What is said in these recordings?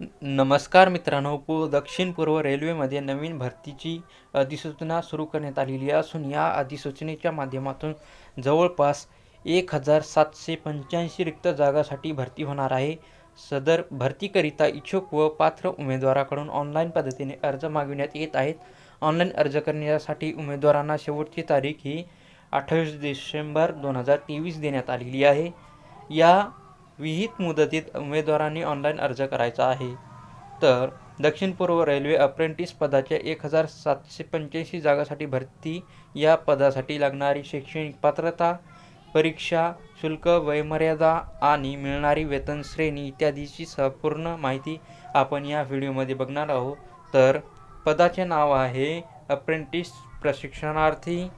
नमस्कार मित्रांनो पू दक्षिण पूर्व रेल्वेमध्ये नवीन भरतीची अधिसूचना सुरू करण्यात आलेली असून या अधिसूचनेच्या माध्यमातून जवळपास एक हजार सातशे पंच्याऐंशी रिक्त जागासाठी भरती होणार आहे. सदर भरतीकरिता इच्छुक व पात्र उमेदवाराकडून ऑनलाईन पद्धतीने अर्ज मागविण्यात येत आहेत. ऑनलाईन अर्ज करण्यासाठी उमेदवारांना शेवटची तारीख ही अठ्ठावीस डिसेंबर दोन हजार तेवीस देण्यात आलेली आहे. या विहित मुदतीत उमेदवारांनी ऑनलाईन अर्ज करायचा आहे. तर दक्षिण पूर्व रेल्वे अप्रेंटिस पदाच्या एक हजार सातशे पंच्याऐंशी जागासाठी भरती. या पदासाठी लागणारी शैक्षणिक पात्रता परीक्षा शुल्क वयमर्यादा आणि मिळणारी वेतन श्रेणी इत्यादीची संपूर्ण माहिती आपण या व्हिडिओमध्ये बघणार आहोत. तर पदाचे नाव आहे अप्रेंटिस प्रशिक्षणार्थी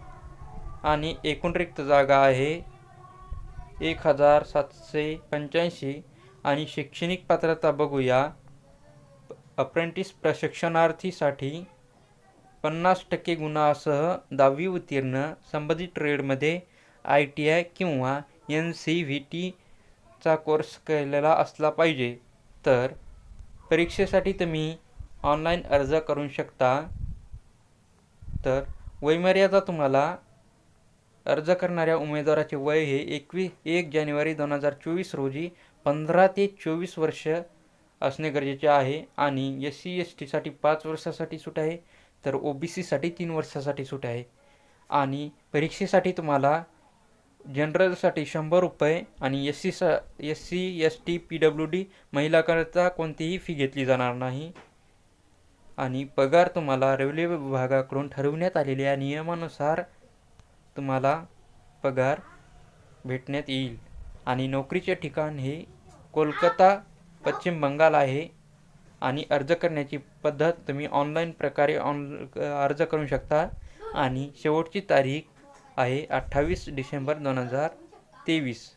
आणि एकूण रिक्त जागा आहे एक हजार सातशे पंच्याऐंशी आणि शैक्षणिक पात्रता बघूया. अप्रेंटिस प्रशिक्षणार्थीसाठी पन्नास टक्के गुणासह दहावी उत्तीर्ण संबंधित ट्रेडमध्ये आय टी आय किंवा एन सी व्ही टीचा कोर्स केलेला असला पाहिजे. तर परीक्षेसाठी तुम्ही ऑनलाईन अर्ज करू शकता. तर वयमर्यादा तुम्हाला अर्ज करणाऱ्या उमेदवाराचे वय हे एकवीस एक जानेवारी दोन हजार चोवीस रोजी पंधरा ते चोवीस वर्ष असणे गरजेचे आहे आणि एस सी एस टीसाठी पाच वर्षासाठी सूट आहे तर ओ बी सीसाठी तीन वर्षासाठी सूट आहे. आणि परीक्षेसाठी तुम्हाला जनरलसाठी शंभर रुपये आणि एस सी सा S C S T P W D महिलाकरता कोणतीही फी घेतली जाणार नाही. आणि पगार तुम्हाला रेल्वे विभागाकडून ठरवण्यात आलेल्या नियमानुसार तुम्हाला पगार भेटण्यात येईल. आणि नोकरीचे ठिकाण हे कोलकाता पश्चिम बंगाल आहे आणि अर्ज करण्याची पद्धत तुम्ही ऑनलाईन प्रकारे ऑन अर्ज करू शकता. आणि शेवटची तारीख आहे अठ्ठावीस डिसेंबर दोन हजार तेवीस.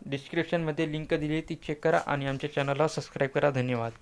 डिस्क्रिप्शनमध्ये लिंक दिली ती चेक करा आणि आमच्या चॅनलला सबस्क्राईब करा. धन्यवाद.